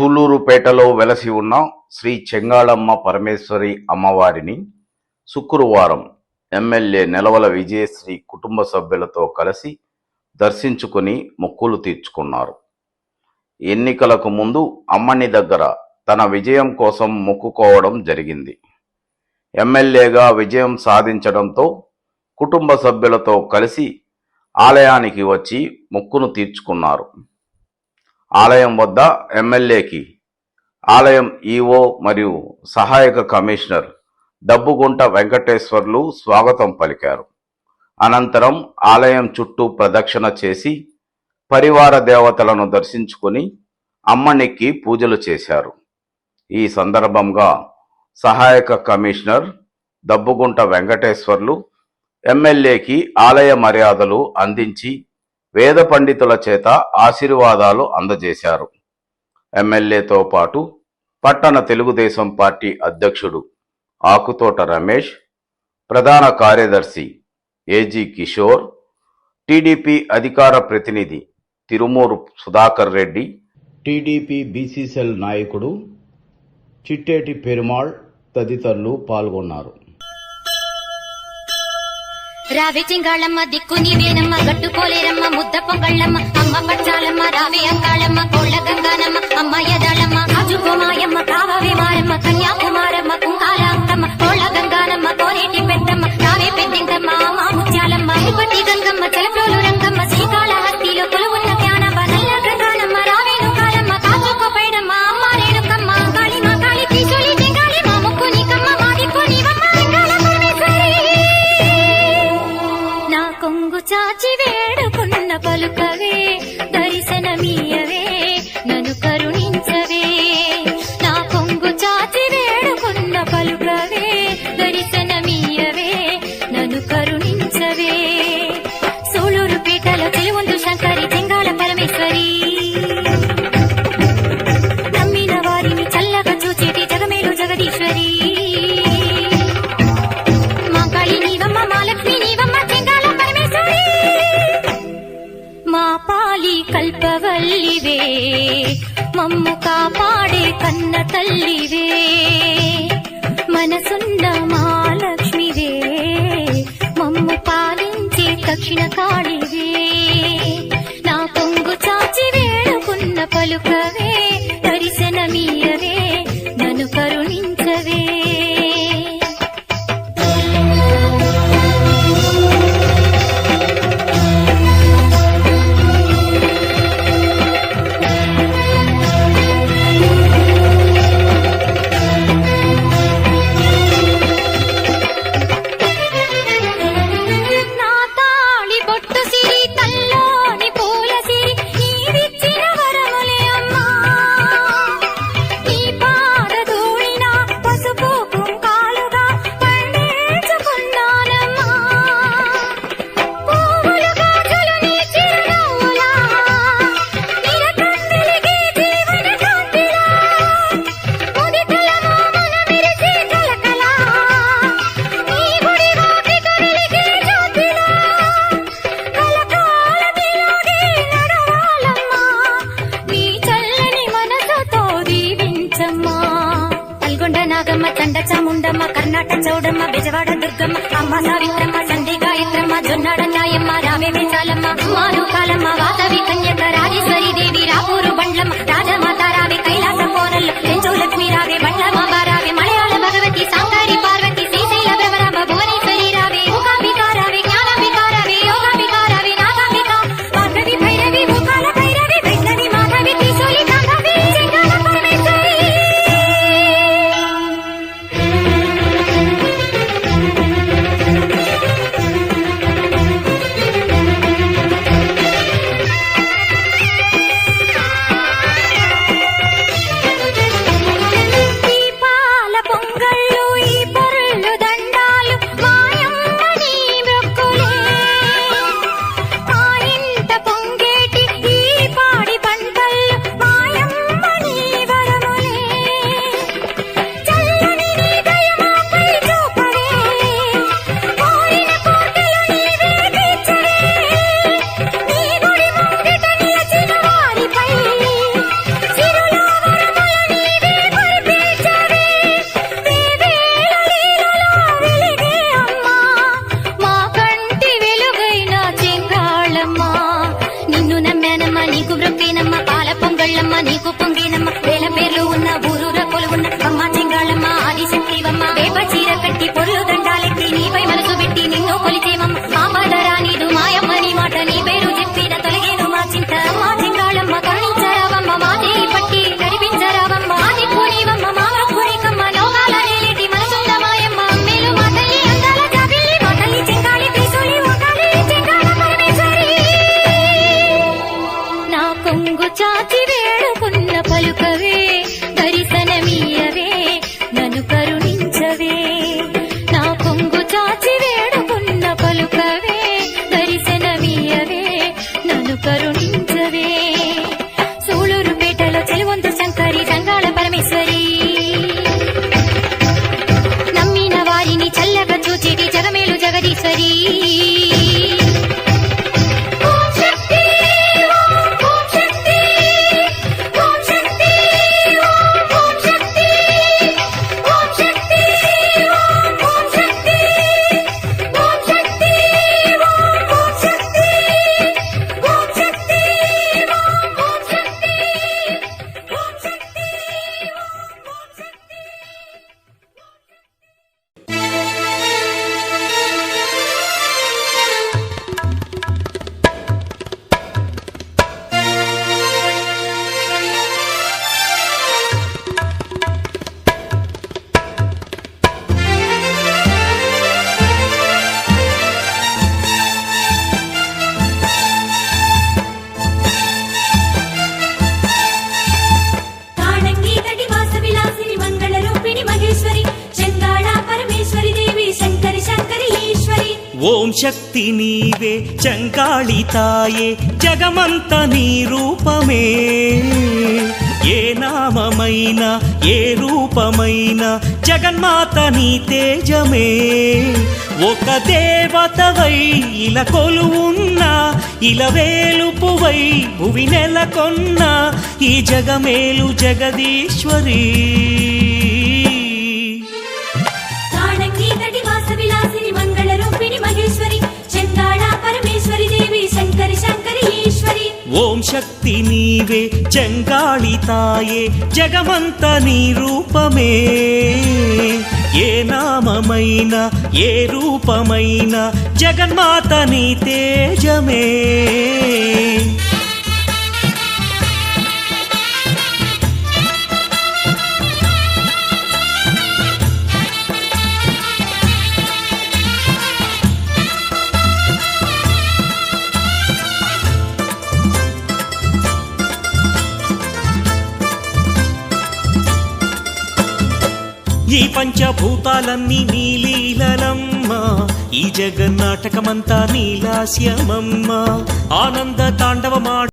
సూలూరుపేటలో వెలసి ఉన్న శ్రీ చెంగాళమ్మ పరమేశ్వరి అమ్మవారిని శుక్రవారం ఎమ్మెల్యే నెలవల విజయశ్రీ కుటుంబ సభ్యులతో కలిసి దర్శించుకుని మొక్కులు తీర్చుకున్నారు. ఎన్నికలకు ముందు అమ్మని దగ్గర తన విజయం కోసం మొక్కుకోవడం జరిగింది. ఎమ్మెల్యేగా విజయం సాధించడంతో కుటుంబ సభ్యులతో కలిసి ఆలయానికి వచ్చి మొక్కును తీర్చుకున్నారు. ఆలయం వద్ద ఎమ్మెల్యేకి ఆలయం ఈఓ మరియు సహాయక కమిషనర్ డబ్బుగుంట వెంకటేశ్వర్లు స్వాగతం పలికారు. అనంతరం ఆలయం చుట్టూ ప్రదక్షిణ చేసి పరివార దేవతలను దర్శించుకుని అమ్మనికి పూజలు చేశారు. ఈ సందర్భంగా సహాయక కమిషనర్ దబ్బుగుంట వెంకటేశ్వర్లు ఎమ్మెల్యేకి ఆలయ మర్యాదలు అందించి వేద పండితుల చేత ఆశీర్వాదాలు అందజేశారు. ఎమ్మెల్యేతో పాటు పట్టణ తెలుగుదేశం పార్టీ అధ్యక్షుడు ఆకుతోట రమేష్ ప్రధాన కార్యదర్శి ఏజీ కిషోర్ టీడీపీ అధికార ప్రతినిధి తిరుమూరు సుధాకర్ రెడ్డి టీడీపీ బీసీసీఎల్ నాయకుడు చిట్టేటి పెరుమాళ్ తదితరులు పాల్గొన్నారు. రావే చింగాళమ్మ దిక్కు నీవేనమ్మ గట్టుకోలేరమ్మ ముద్ద పొంగళ్ళమ్మ అమ్మ పచ్చాలమ్మ రావే అంగాళమ్మ కోళ్ళ గంగానమ్మ అమ్మ యదాళమ్మ రాజు గోమాయమ్మ కావవే మారమ్మ కన్యాకుమారమ్మ కుంకాల అంకమ్మ కోళ్ళ గంగానమ్మ కొంగు చాచి కల్పవల్లివే. మమ్ము కాపాడే కన్న తల్లివే. మనసున్న మహాలక్ష్మివే. మమ్ము పాలించే దక్షిణ కాళివే నా పొంగు చాచి వేడుకున్న పలుకవే. నాగమ్మ చండ చాముండమ్మ కర్ణాట చౌడమ్మ బెజవాడ దుర్గమ్మ అమ్మ సావిత్రమ్మ సంధి గాయత్రమ్మ జొన్నాడ నాయమ్మ రావే చాలమ్మ మాను కాలమ్మ వాసవి కన్యక రాజేశ్వరి దేవి రాపూరు బండ్లమ్మ రాజమాత రావే కైలాస కోనల్లు పెంచు లక్ష్మి రావే బండ్లమ్మ రావే మలయాళ భగవతి సాంగ మల్లమ్మ నీకు పొంగి ఓం శక్తి నీవే చంకాళి తాయే జగమంత నీ రూపమే. ఏ నామమైన ఏ రూపమైన జగన్మాత నీ తేజమే. ఒక దేవతవై ఇలా కొలువున్న ఇలా వేలుపువై భువి నెలకొన్న ఈ జగమేలు జగదీశ్వరీ. ఓం శక్తి నీవే చెంగాళి తాయే జగమంత నీ రూపమే. ఏ నామమైన ఏ రూపమైన జగన్మాత నీ తేజమే. ఈ పంచభూతాలన్నీ నీలీలమ్మా ఈ జగన్నాటకమంతా నీలాస్యమమ్మా ఆనంద తాండవమాడ